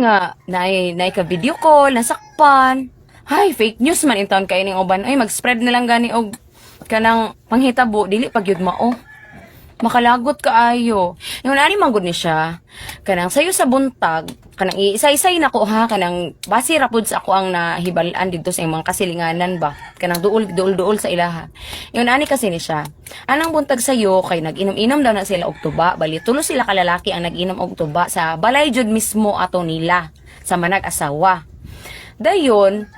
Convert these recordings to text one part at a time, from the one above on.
nga naay naay ka video call nasakpan. Hay fake news man in town kay ning uban ay mag-spread na lang gani og kanang panghitabo dili pag yun mao makalagot kaayo yung nani manggod ni siya. Kanang sayo sa buntag kanang isa-isay na ko ha? Kanang base ra pud sa ako ang nahibalaan dito sa imong kasilinganan ba? Kanang duol duol duol sa ilaha yung nani kasi ni siya anang buntag sayo kay nag-inom-inom daw na sila og tuba. Bali tulo sila kalalaki ang nag-inom og tuba sa balay jud mismo ato nila sa manag asawa dayon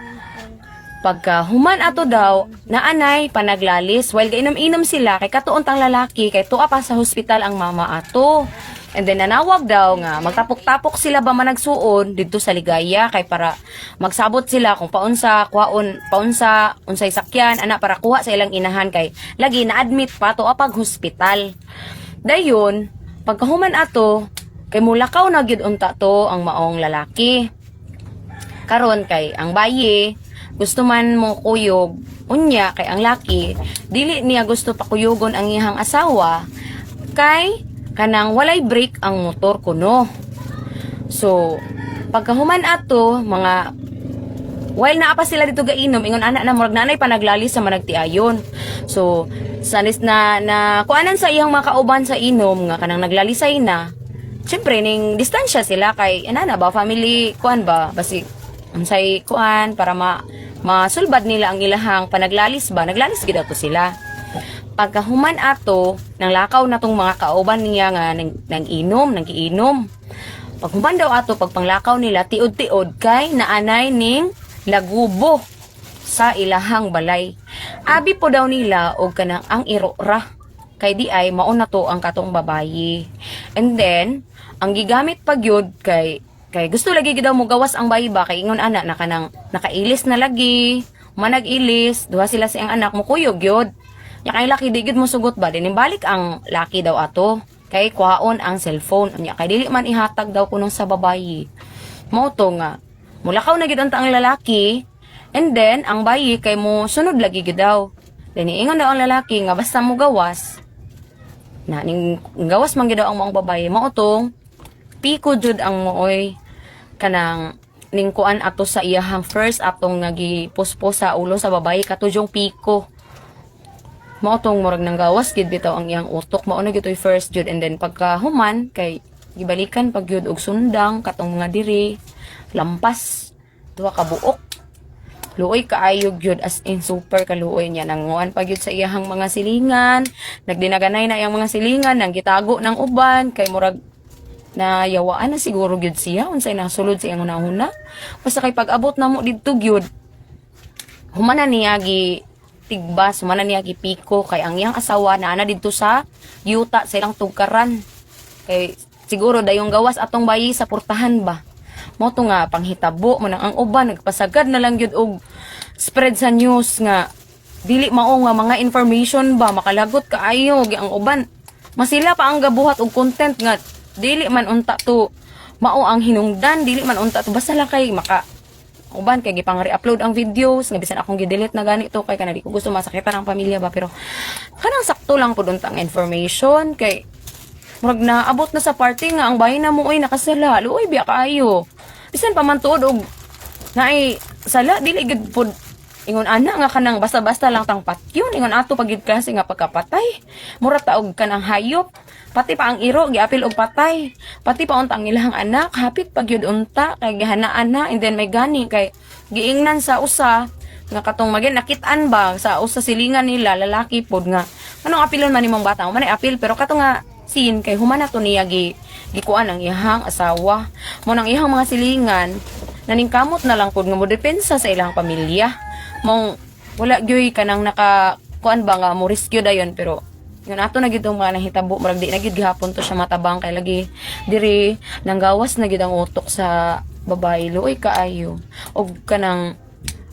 Pagka human ato daw, naanay panaglalis while gainom-inom sila kay katuon tang lalaki kay tuwa pa sa hospital ang mama ato. And then nanawag daw nga magtapok-tapok sila ba managsuon dito sa Ligaya kay para magsabot sila kung paunsa kuhaon paunsa unsay sakyan ana para kuha sa ilang inahan kay lagi na admit pa to pag hospital. Dayon, pagkahuman ato kay mulakaw na gyud unta to ang maong lalaki karon kay ang bayi gusto man mo kuyog unya kay ang laki dili niya gusto pakuyugon ang iyang asawa kay kanang walay brake ang motor kuno. So pagkahuman ato mga while naa pa sila dito gainom ingon ana na murag nanay pa naglali sa managtiayon. So sanis na na kuanan sa iyang mga kauban sa inom nga kanang naglalisay na Siyempre, ning distansya sila kay, ana na ba, family, kuan ba, basi, unsay kuan, para ma, masulbad nila ang ilahang panaglalis ba, naglalis gid to sila. Pagkahuman ato, nang lakaw na tong mga kauban niya nga, nang, nang inom, nang giinom. Paghuman daw ato, pagpanglakaw nila, tiod-tiod kay, naanay ning lagubo sa ilahang balay. Abi po daw nila, og kanang ang irora kay di ay mauna to ang katong babayi. And then, ang gigamit pag yun kay kay gusto lagi gid daw mo gawas ang bayi ba? Kay ingon ana na kanang nakailis na lagi, manag-ilis, duha sila sa iyang anak mo kuyog yun. Ya kay laki di gid mo sugot ba? Din balik ang laki daw ato. Kay kuhaon ang cellphone. Nya kay dili man ihatag daw kunong sa babayi. Mao to nga mulakaw na gid ang lalaki. And then ang bayi kay mo sunod lagi gid daw. Then ingon daw ang lalaki nga basta mo gawas. Na ning gawas man gid daw ang mga babae mao tong piko jud ang mooy kanang ning kuan ato sa iyahang first atong nga gipuspos sa ulo sa babae katujong piko. Mao tong murag nang gawas gid bitaw ang iyang utok. Mao na gitoy first jud and then pagka human kay gibalikan pag yun og sundang katong mga diri lampas duha ka buok. Luoy kaayog yun as in super kaluoy niya. Nanguan pag yun sa iyahang mga silingan. Nagdinaganay na iyang mga silingan nang gitago ng uban kay murag na yawaan na siguro gyud siya unsay nasulod sa iyang unahuna. Basta kay pag-abot na mo didto gyud humana niya gi tigbas humana niya gi piko. Kay ang iyang asawa na ana didto sa yuta sa ilang tugkaran. Kay siguro dayong gawas atong bayi sa portahan ba? Mo to nga panghitabo mo nang ang uban nagpasagad na lang gyud og spread sa news nga dili mao nga mga information ba makalagot kaayo ang uban. Masila pa ang gabuhat og content nga dili man unta to mao ang hinungdan dili man unta to basta lang kay maka uban kay gipang re-upload ang videos nga bisan akong gi-delete na ganito kay kanang di ko gusto masakitan ang pamilya ba pero kanang sakto lang pud unta ang information kay murag na abot na sa party nga ang bahay na mo oy nakasala luoy biya kaayo bisan pa man tuod og naay sala dili gid pud ingon ana nga kanang basta-basta lang tang patyon ingon ato pagid kasi nga pagkapatay. Mura taog kanang hayop pati pa ang iro giapil og patay. Pati pa unta ang ilahang anak hapit pagyud unta kay gihanaan na and then may gani kay giingnan sa usa nga katong magin nakitaan ba sa usa silingan nila lalaki pod nga. Anong apilon man nimong bata? Man apil pero kato nga sin kay humana to niya gi gikuan ang iyahang asawa. Mo nang iyang mga silingan naningkamot na lang pod nga mo depensa sa ilang pamilya. Mong wala gyoy kanang naka kuan ba nga mo rescue dayon pero yun ato na gid ang mga nahitabo murag di na gid gihapon to siya matabang kay lagi diri nanggawas na gid ang utok sa babae. Luoy kaayo og kanang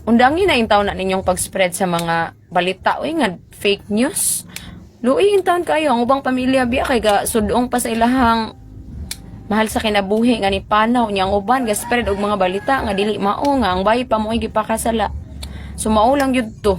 undangin na intaw na ninyong pag-spread sa mga balita. Oy nga fake news. Luoy intaw kayo ang ubang pamilya biya kay ga sudong pa sa ilahang mahal sa kinabuhi nga ni panaw niyang uban ga spread og mga balita nga dili mao nga ang bayi pa mo gipakasala. So mao lang yun to